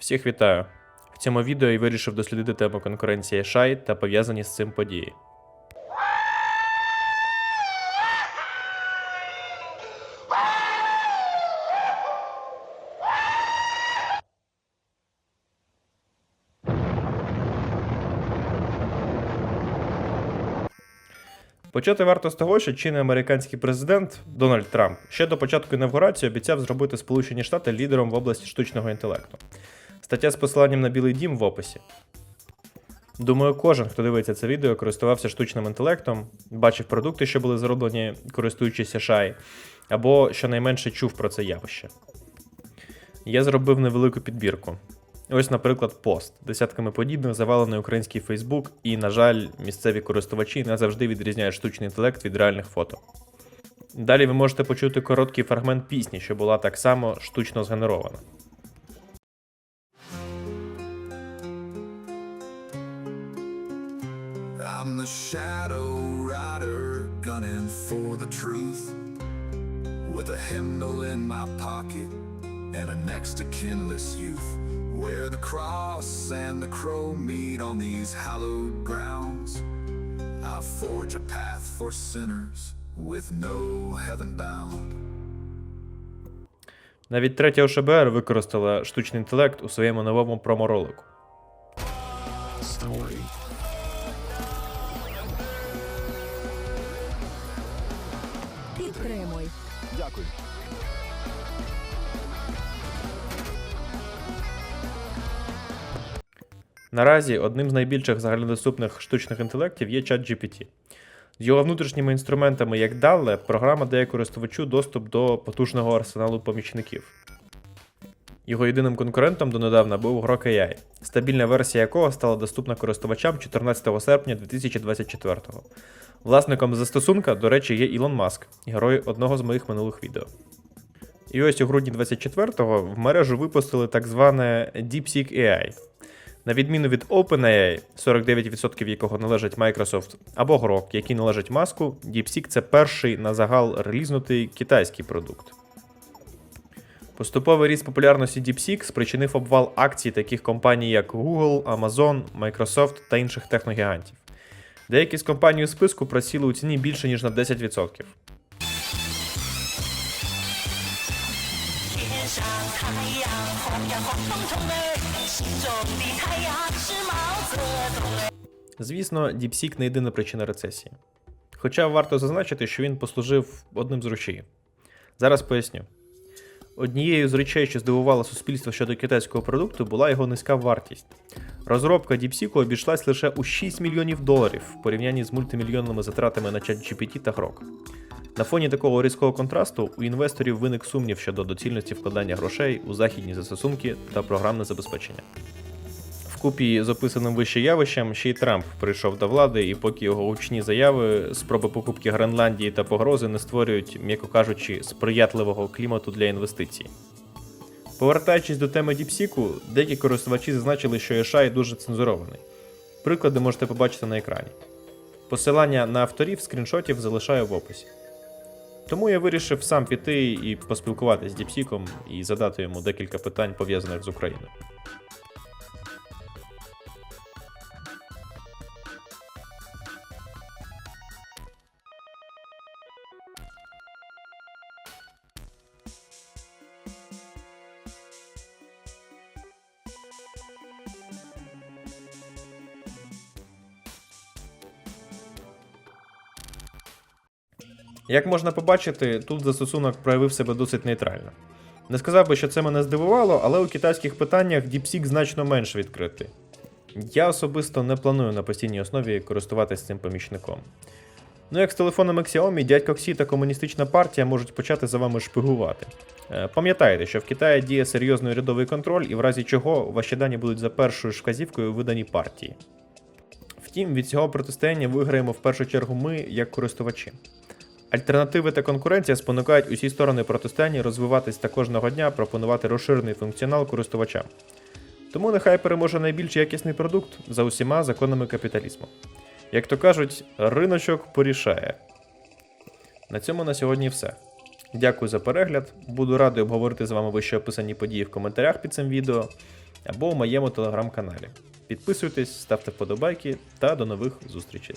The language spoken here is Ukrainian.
Всіх вітаю! В цьому відео я вирішив дослідити тему конкуренції Шай та пов'язані з цим події. Почати варто з того, що чинний американський президент Дональд Трамп ще до початку інавгурації обіцяв зробити Сполучені Штати лідером в області штучного інтелекту. Стаття з посиланням на Білий Дім в описі. Думаю, кожен, хто дивиться це відео, користувався штучним інтелектом, бачив продукти, що були зроблені, користуючись Шай, або щонайменше чув про це явище. Я зробив невелику підбірку. Ось, наприклад, пост. Десятками подібних завалений український Фейсбук, і, на жаль, місцеві користувачі не завжди відрізняють штучний інтелект від реальних фото. Далі ви можете почути короткий фрагмент пісні, що була так само штучно згенерована. The shadow rider gunning for the truth with a hymnal in my pocket and a next to kinless youth where the cross and the crow meet on these hallowed grounds I forge a path for sinners with no heaven bound Навіть третя ОШБР використала штучний інтелект у своєму новому проморолику. Підтримуй. Дякую. Наразі одним з найбільших загальнодоступних штучних інтелектів є ChatGPT. З його внутрішніми інструментами, як DALL-E, програма дає користувачу доступ до потужного арсеналу помічників. Його єдиним конкурентом донедавна був Grok AI, стабільна версія якого стала доступна користувачам 14 серпня 2024-го. Власником застосунка, до речі, є Ілон Маск, герой одного з моїх минулих відео. І ось у грудні 24-го в мережу випустили так зване DeepSeek AI. На відміну від OpenAI, 49% якого належить Microsoft, або Grok, який належить Маску, DeepSeek це перший на загал релізнутий китайський продукт. Поступовий ріст популярності DeepSeek спричинив обвал акцій таких компаній, як Google, Amazon, Microsoft та інших техногігантів. Деякі з компаній у списку просіли у ціні більше, ніж на 10%. Звісно, DeepSeek не єдина причина рецесії. Хоча варто зазначити, що він послужив одним з ручей. Зараз поясню. Однією з речей, що здивувало суспільство щодо китайського продукту, була його низька вартість. Розробка DeepSeek обійшлась лише у 6 мільйонів доларів в порівнянні з мультимільйонними затратами на ChatGPT та Grok. На фоні такого різкого контрасту у інвесторів виник сумнів щодо доцільності вкладання грошей у західні застосунки та програмне забезпечення. Вкупі з описаним вище явищем ще й Трамп прийшов до влади, і поки його гучні заяви, спроби покупки Гренландії та погрози не створюють, м'яко кажучи, сприятливого клімату для інвестицій. Повертаючись до теми Діпсіку, деякі користувачі зазначили, що Ешай дуже цензурований. Приклади можете побачити на екрані. Посилання на авторів скріншотів залишаю в описі. Тому я вирішив сам піти і поспілкуватися з Діпсіком і задати йому декілька питань пов'язаних з Україною. Як можна побачити, тут застосунок проявив себе досить нейтрально. Не сказав би, що це мене здивувало, але у китайських питаннях DeepSeek значно менш відкритий. Я особисто не планую на постійній основі користуватися цим помічником. Ну, як з телефонами Xiaomi, дядько Ксі та комуністична партія можуть почати за вами шпигувати. Е, Пам'ятайте, що в Китаї діє серйозний урядовий контроль, і в разі чого ваші дані будуть за першою ж вказівкою видані партії. Втім, від цього протистояння виграємо в першу чергу ми, як користувачі. Альтернативи та конкуренція спонукають усі сторони протистояння розвиватись та кожного дня пропонувати розширений функціонал користувачам. Тому нехай переможе найбільш якісний продукт за усіма законами капіталізму. Як то кажуть, риночок порішає. На цьому на сьогодні все. Дякую за перегляд. Буду радий обговорити з вами вище описані події в коментарях під цим відео. або у моєму телеграм-каналі. Підписуйтесь, ставте вподобайки та до нових зустрічей.